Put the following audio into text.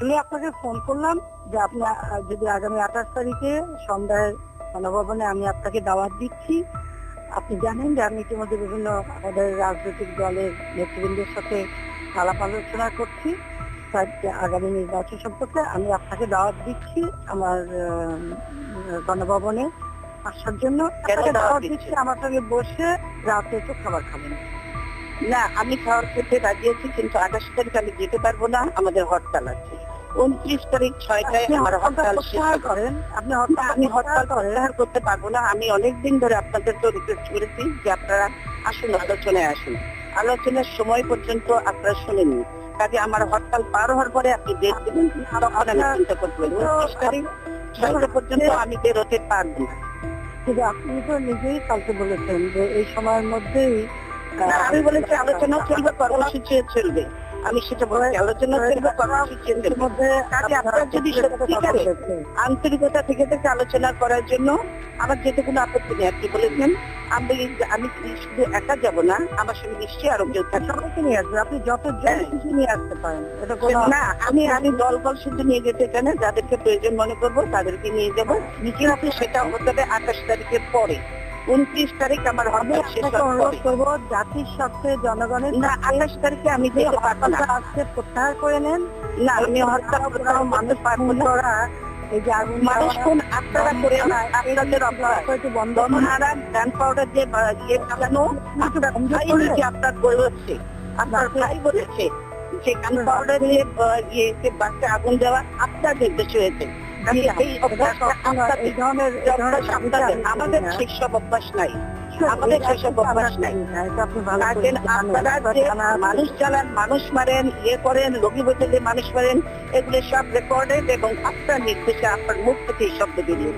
আমি আপনাকে ফোন করলাম যে আপনি যদি আগামী আঠাশ তারিখে সন্ধ্যায় গণভবনে আমি আপনাকে দাওয়াত দিচ্ছি। আপনি জানেন যে আমি ইতিমধ্যে বিভিন্ন আমাদের রাজনৈতিক দলের নেতৃবৃন্দের সাথে আলাপ আলোচনা করছি। আগামী নির্বাচন সম্পর্কে আমি আপনাকে দাওয়াত দিচ্ছি আমার গণভবনে আসার জন্য। আমার সঙ্গে বসে রাতে একটু খাবার খাবেন। না আমি খাওয়ার খেতে রাজি আছি কিন্তু আঠাশ তারিখ আমি যেতে পারব না আমাদের হরতাল আছে। উনত্রিশ তারিখ ছয়টায় আমার হরতাল। করেন? আপনি হরতাল আমি হরতাল প্রত্যাহার করতে পারব না। আমি অনেকদিন ধরে আপনাদের তো রিকোয়েস্ট করেছি যে আপনারা আসুন আলোচনায় আসুন। আলোচনার সময় পর্যন্ত আপনারা শুনেননি। কাজে আমার হরতাল পার হওয়ার পরে আপনি ডেট দেবেন তখন আমি চিন্তা উনত্রিশ তারিখ ছয়টা পর্যন্ত আমি বেরোতে পারব না। কিন্তু আপনি তো নিজেই কালকে বলেছেন যে এই সময়ের মধ্যেই আমি বলেছি আলোচনা চলবে কর্মসূচি চলবে। আমি সেটা বলেছি আলোচনা কর্মসূচি চলবে কাজে আপনার যদি সত্যিকারে আন্তরিকতা থেকে থেকে আলোচনা করার জন্য আমার যেতে কোনো আপত্তি নেই। আপনি বলেছেন আমি আমি শুধু একা যাব না আমার সঙ্গে নিশ্চয়ই আরও কেউ থাকবে। সবাইকে নিয়ে আসবে। আপনি যত জন হ্যাঁ। নিয়ে আসতে পারেন না আমি আমি দল বল শুধু নিয়ে যেতে চাই না যাদেরকে প্রয়োজন মনে করব তাদেরকে নিয়ে যাব। নিজের হাতে সেটা হতে হবে আঠাশ তারিখের পরে। উনত্রিশ তারিখ আমার হবে অনুরোধ করব জাতির স্বার্থে জনগণের না আঠাশ তারিখে আমি হরতালটা আজকে প্রত্যাহার করে নেন না আমি হরতাল মানুষ পারব করা এই যে আগুন মানুষ কোন আপনারা করে আপনাদের অপরাধ। বন্ধ দমনহারা ম্যান পাউডার বা ইয়ে চালানো আপনার বলেছে আপনার ভাই বলেছে যে গান পাউডার দিয়ে বা ইয়েতে বাচ্চা আগুন দেওয়া আপনার নির্দেশ হয়েছে। এই এই ধরনের আমাদের অভ্যাস নাই। আমাদের সেসব অভ্যাস নাই। আপনারা যে। মানুষ চালান মানুষ মারেন ইয়ে করেন লগি বোতলে মানুষ মারেন এগুলো সব রেকর্ডেড এবং আপনার নির্দেশে আপনার মুখ থেকে এই শব্দ বেরিয়ে